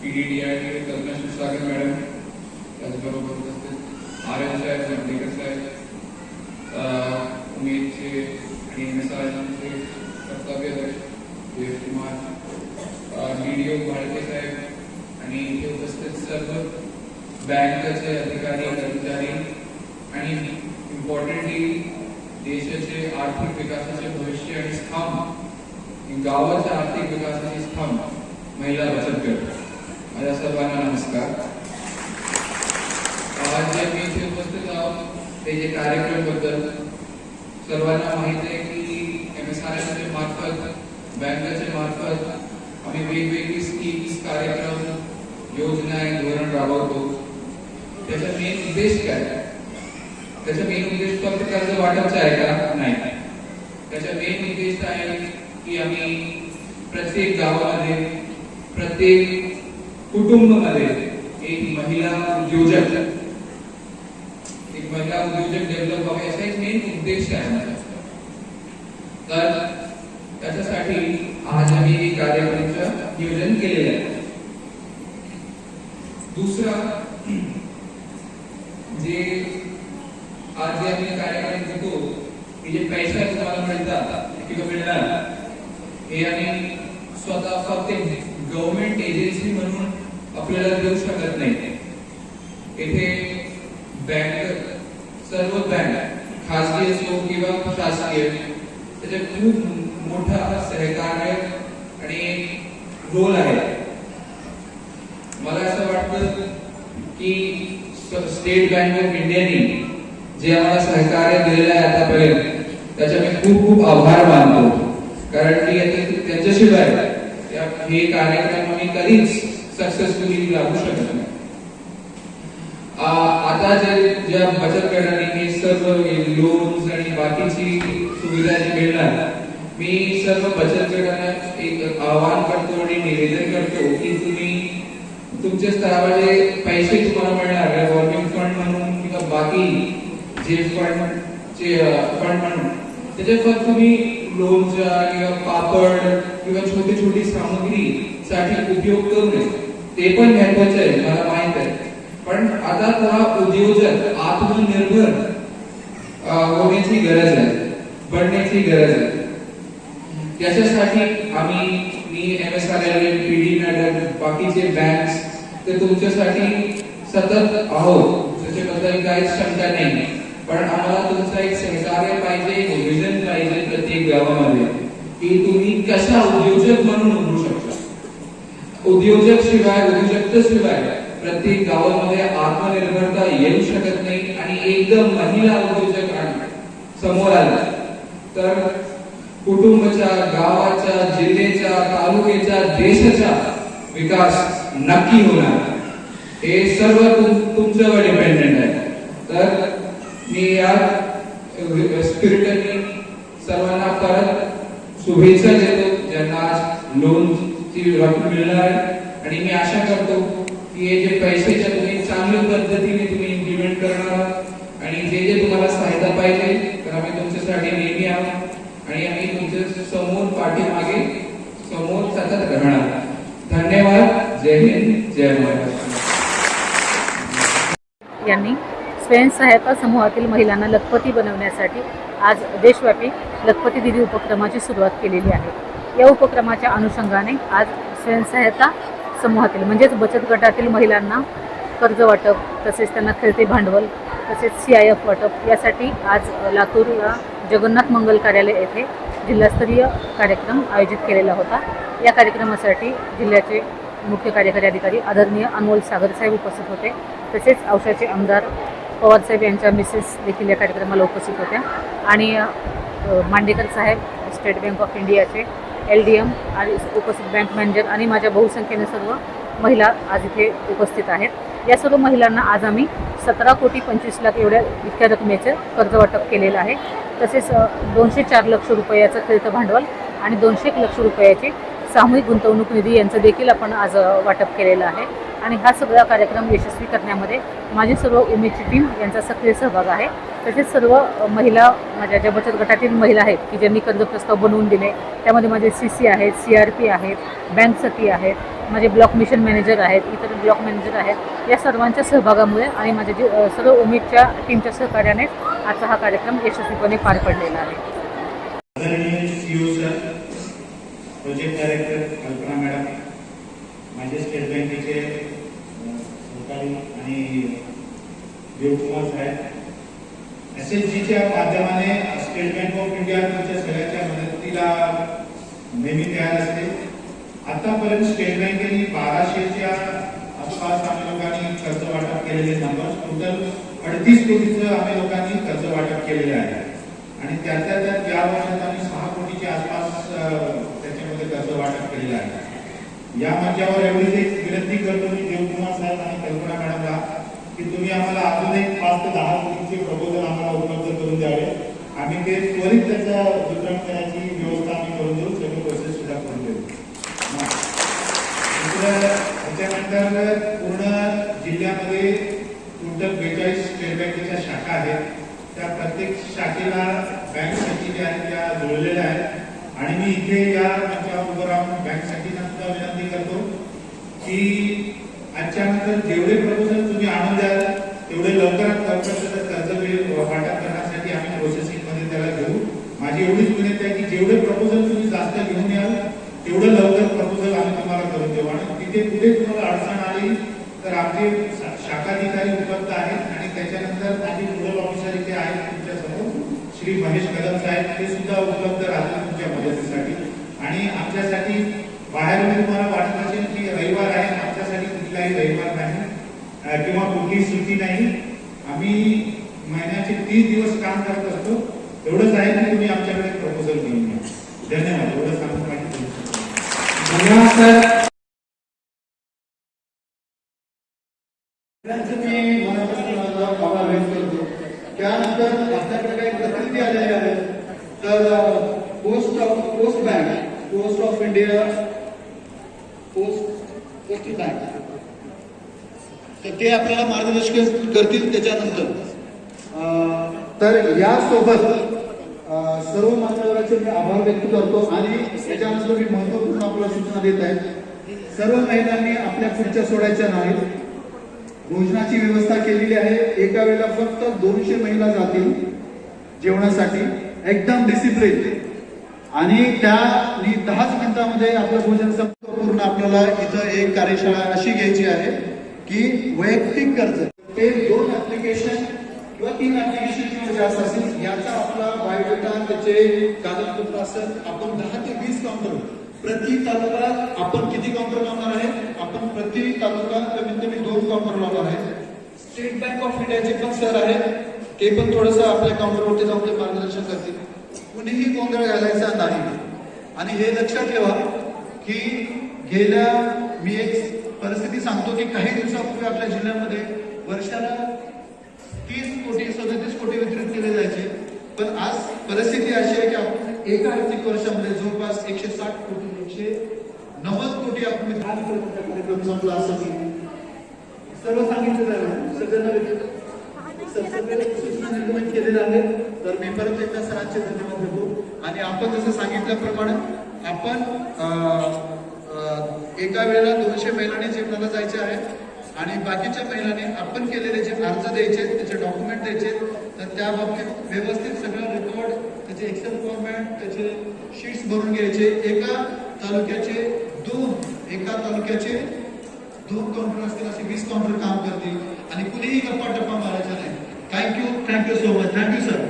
P D D I कल्पना Kshirsagar madam त्याचबरोबर उपस्थित. आर एन साहेब जांभेकर साहेब उमेदचे आणि एम एस आरचे कर्तव्यदक्ष Dev Kumar D D O Bhadke साहेब आणि इथे उपस्थित सर्व बँकेचे अधिकारी कर्मचारी आणि इम्पॉर्टंटली देशाचे आर्थिक विकासाचे भविष्य आणि स्तंभ गावाच्या आर्थिक विकासाचे स्तंभ महिला बचत गट. माझ्या सर्वांना नमस्कार। आज जे मी इथे उपस्थित आहोत ते जे कार्यक्रमबद्दल सर्वांना माहिती आहे की एम एस आर एसच्या मार्फत बँकेच्या मार्फत आम्ही वेगवेगळी स्कीम्स कार्यक्रम योजना आणि धोरण राबवतो त्याचा मेन उद्देश काय? त्याचा मेन उद्देश फक्त कर्ज वाटपचा आहे का? नाही. त्याचा मेन उद्देश आहे की आम्ही प्रत्येक गावामध्ये, प्रत्येक कुटुंबामध्ये एक महिला उद्योजक, एक महिला उद्योजक डेव्हलप व्हावे असा एक मेन उद्देश आहे माझा. तर त्याच्यासाठी आज आम्ही कार्यक्रमाचं नियोजन केलेलं आहे दुसरा, जे आज जे आम्ही कार्यक्रम घेतो, की जे पैसा तुम्हाला मिळतात किंवा मिळणार, हे आम्ही स्वतः फक्त गव्हर्नमेंट एजन्सी म्हणून आपल्याला देऊ शकत नाही येथे बँक सर्व बँक खासगी शासकीय, त्याच्यात खूप मोठा सहकार्य रोल आहे. मला असं स्टेट बँक ऑफ़ इंडियाने जे आम्हाला सहकार्य दिलेलं आहे आतापर्यंत त्याचे आभार मानतो. कारण की कार्यक्रम आम्ही सक्सेसफुली लागू शकत नाही. आता जे ज्या बचत गटाने हे सर्व लोन्स आणि बाकीची सुविधा जी मिळणार मी सर्व बचत गटांना एक आवाहन करतो आणि निवेदन करतो की तुम्ही तुमच्या स्तरावर जे पैसे तुम्हाला मिळणार गव्हर्नमेंट फंड म्हणून किंवा बाकी जे फंड चे फंड म्हणून. त्याचे फक्त तुम्ही लोणच्या किंवा पापड किंवा छोटी छोटी सामग्री साठी उपयोग करू नये ते पण महत्त्वाचे आहे मला माहीत आहे. पण आता हा उद्योजक आत्मनिर्भर होण्याची गरज आहे बनण्याची गरज आहे. त्याच्यासाठी आम्ही मी M S R L P D madam बाकीचे बँक्स ते तुमच्यासाठी सतत आहोत. त्याच्याबद्दल काहीच शंका नाही. पण आम्हाला तुमचा एक सहकार्य पाहिजे विजन पाहिजे प्रत्येक गावामध्ये की तुम्ही कशा उद्योजक म्हणून उभरू शकता. उद्योजक शिवाय उद्योजकता शिवाय प्रत्येक गावामध्ये आत्मनिर्भरता येऊ शकत नाही आणि एकदम महिला उद्योजक आणि समोर आला. तर कुटुंबाच्या गावाच्या जिल्ह्याच्या तालुक्याच्या देशाचा विकास नक्की होणार. हे सर्व तुमच्यावर डिपेंडेंट आहे. तर मी या स्पिरिटनी सर्वांना परत शुभेच्छा देतो. ज्यांना आज ती विभागून मिळणार आहे. आणि मी आशा करतो की हे जे पैशाच्या तुम्ही चांगल्या पद्धतीने तुम्ही इम्प्लिमेंट करणार आहात. आणि जे जे तुम्हाला सहायता पाहिजे तर आम्ही तुमच्यासाठी नेहमी आहोत. आणि आम्ही तुमच्यासमोर पाठीमागे समोर सतत राहणार धन्यवाद. जय हिंद. जय महाराष्ट्र. यांनी स्वयंसहायता समूहातील महिलांना लखपती बनवण्यासाठी आज देशव्यापी लखपती दिदी उपक्रमाची सुरुवात केलेली आहे. या उपक्रमाच्या अनुषंगाने आज स्वयंसहायता समूहातील म्हणजेच बचत गटातील महिलांना कर्ज वाटप तसेच त्यांना खेळते भांडवल तसेच सी आय एफ वाटप यासाठी आज लातूरला जगन्नाथ मंगल कार्यालय येथे जिल्हास्तरीय कार्यक्रम आयोजित केलेला होता. या कार्यक्रमासाठी जिल्ह्याचे मुख्य कार्यकारी अधिकारी आदरणीय अनमोल सागर साहेब उपस्थित होते. तसेच औषधाचे आमदार पवारसाहेब यांच्या मिसेस देखील या कार्यक्रमाला उपस्थित होत्या. आणि मांडेकर साहेब स्टेट बँक ऑफ इंडियाचे एल डी एम आणि उपस्थित बँक मॅनेजर आणि माझ्या बहुसंख्येने सर्व महिला आज इथे उपस्थित आहेत. या सर्व महिलांना आज आम्ही सतरा कोटी पंचवीस लाख एवढ्या इतक्या रकमेचं कर्ज वाटप केलेलं आहे. तसेच दोनशे चार लक्ष रुपयाचं खेळतं भांडवल आणि दोनशे एक लक्ष रुपयाची सामूहिक गुंतवणूक निधी यांचं देखील आपण आज वाटप केलेलं आहे. आणि हा सगळा कार्यक्रम यशस्वी करण्यामध्ये माझी सर्व उमेदची टीम यांचा सक्रिय सहभाग आहे. तसेच सर्व महिला माझ्या ज्या बचत गटातील महिला आहेत की ज्यांनी कर्ज प्रस्ताव बनवून दिले त्यामध्ये माझे सी सी आहेत सी आर पी आहेत बँक सखी आहेत माझे ब्लॉक मिशन मॅनेजर आहेत इतर ब्लॉक मॅनेजर आहेत या सर्वांच्या सहभागामुळे आणि माझ्या जे सर्व उमेदच्या टीमच्या सहकार्याने आजचा हा कार्यक्रम यशस्वीपणे पार पडलेला आहे. प्रोजेक्ट डायरेक्टर कल्पना मॅडम माझे स्टेट बँकेचे सहकारी आणि देवकुमार साहेब एस एस जीच्या माध्यमाने स्टेट बँक ऑफ इंडिया तुमच्या सगळ्याच्या मदतीला नेहमी तयार असते. आतापर्यंत स्टेट बँकेने बाराशेच्या आसपास आम्ही लोकांनी कर्ज वाटप केलेले नंबर टोटल अडतीस कोटीचं आम्ही लोकांनी कर्ज वाटप केलेले आहे. आणि त्यातल्या त्यात या वर्षात आम्ही सहा कोटीच्या आसपास त्याच्यामध्ये कर्ज वाटप केलेलं आहे. या मंचावर एवढीच एक विनंती करतो मी देवकुमार साहेब आणि कल्पना मॅडमला की तुम्ही आम्हाला अजून एक पाच ते दहा कोटीचे प्रपोजल आम्हाला उपलब्ध करून द्यावे. आम्ही ते त्वरित त्याचं वितरण करण्याची व्यवस्था आम्ही करून देऊ सगळं प्रोसेस सुद्धा करून देऊ. त्याच्यानंतर पूर्ण जिल्ह्यामध्ये टोटल बेचाळीस स्टेट बँकेच्या शाखा आहेत. त्या प्रत्येक शाखेला बँक शाखी ज्या आहेत त्या जोडलेल्या आहेत. आणि मी इथे या मंचावर उभं राहून बँक शाखेला तुम्हाला विनंती करतो की आजच्या नंतर जेवढे प्रपोजल तुम्ही आणून द्याल तेवढे लवकरात लवकर कर्ज वाटप करण्यासाठी आम्ही प्रोसेसिंगमध्ये त्याला घेऊ. माझी एवढीच विनंती आहे की जेवढे प्रपोजल तुम्ही जास्त घेऊन याल तेवढं लवकर प्रपोजल आम्ही तुम्हाला करून देऊ. आणि तिथे कुठे तुम्हाला अडचण आली तर आमचे शाखाधिकारी उपलब्ध आहेत आणि त्याच्यानंतर माझे नोडल ऑफिसर इथे आहेत तुमच्यासमोर श्री महेश कदम साहेब ते सुद्धा उपलब्ध राहतील तुमच्या मदतीसाठी. आणि आमच्यासाठी बाहेरून तुम्हाला वाटत असेल की रविवार आहे आमच्यासाठी कुठलाही रविवार नाही किंवा कुठलीही सुट्टी नाही. आम्ही महिन्याचे तीस दिवस काम करत असतो. एवढंच आहे की तुम्ही आमच्याकडे प्रपोजल घेऊन या. धन्यवाद. एवढं सांगून शकतो धन्यवाद सर. मी मनापासून आभार व्यक्त करतो. त्यानंतर आपल्याकडे काही प्रतिनिधी आलेले आहेत. तर post of post bank post of India post post तर ते आपल्याला मार्गदर्शन करतील त्याच्यानंतर. तर यासोबत सर्व मान्यवरांचे मी आभार व्यक्त करतो आणि त्याच्यानंतर मी महत्त्वपूर्ण आपल्याला सूचना देत आहे. सर्व महिलांनी आपल्या पुढच्या सोडायच्या नाहीत. भोजनाची व्यवस्था केलेली आहे. एका वेळेला फक्त दोनशे महिला जातील जेवणासाठी. एकदम डिसिप्लिन आणि त्या दहाच मिनिटामध्ये आपलं भोजन संपतं. पूर्ण आपल्याला इथं एक कार्यशाळा अशी घ्यायची आहे की वैयक्तिक कर्ज ते दोन ऍप्लिकेशन किंवा तीन ऍप्लिकेशन किंवा जास्त असेल याचा आपला बायोडेटा त्याचे कागदपत्र असेल आपण दहा ते वीस काउंटर प्रति तालुका आपण किती काउंटर लावणार आहे? आपण प्रति तालुका कमीत कमी दोन काउंटर लावणार आहे. स्टेट बँक ऑफ इंडियाचे पण सर आहेत ते पण थोडस आपल्या काउंटरवरती जाऊन ते मार्गदर्शन करतील. कुणीही गोंधळ घालायचा नाही आणि हे लक्षात ठेवा की गेल्या मी एक परिस्थिती सांगतो की काही दिवसापूर्वी आपल्या जिल्ह्यामध्ये वर्षाला तीस कोटी सदतीस कोटी वितरित केले जायचे पण आज परिस्थिती अशी आहे की आपण एका आर्थिक वर्षामध्ये जवळपास एकशे साठ कोटी एकशे नव्वद कोटी आपण वितरण कार्यक्रम संपला असं की सर्व सांगितलेलं आहे सगळ्यांना सगळे सूचना निर्गमित केलेल्या आहेत तर मी परत एकदा सरांचे धन्यवाद देतो. आणि आपण जसं सांगितल्याप्रमाणे आपण एका वेळेला दोनशे महिलांनी जेवणाला जायचे आहे. आणि बाकीच्या महिलांनी आपण केलेले जे अर्ज द्यायचे त्याचे डॉक्युमेंट द्यायचे तर त्या बाबतीत व्यवस्थित सगळं रेकॉर्ड त्याचे एक्सेल फॉर्मॅट त्याचे शीट्स भरून घ्यायचे. एका तालुक्याचे दोन एका तालुक्याचे दोन काउंटर असतील असे वीस काउंटर काम करतील. आणि कुणीही गप्पा टप्पा मारायचा नाही. Thank you thank you so much thank you sir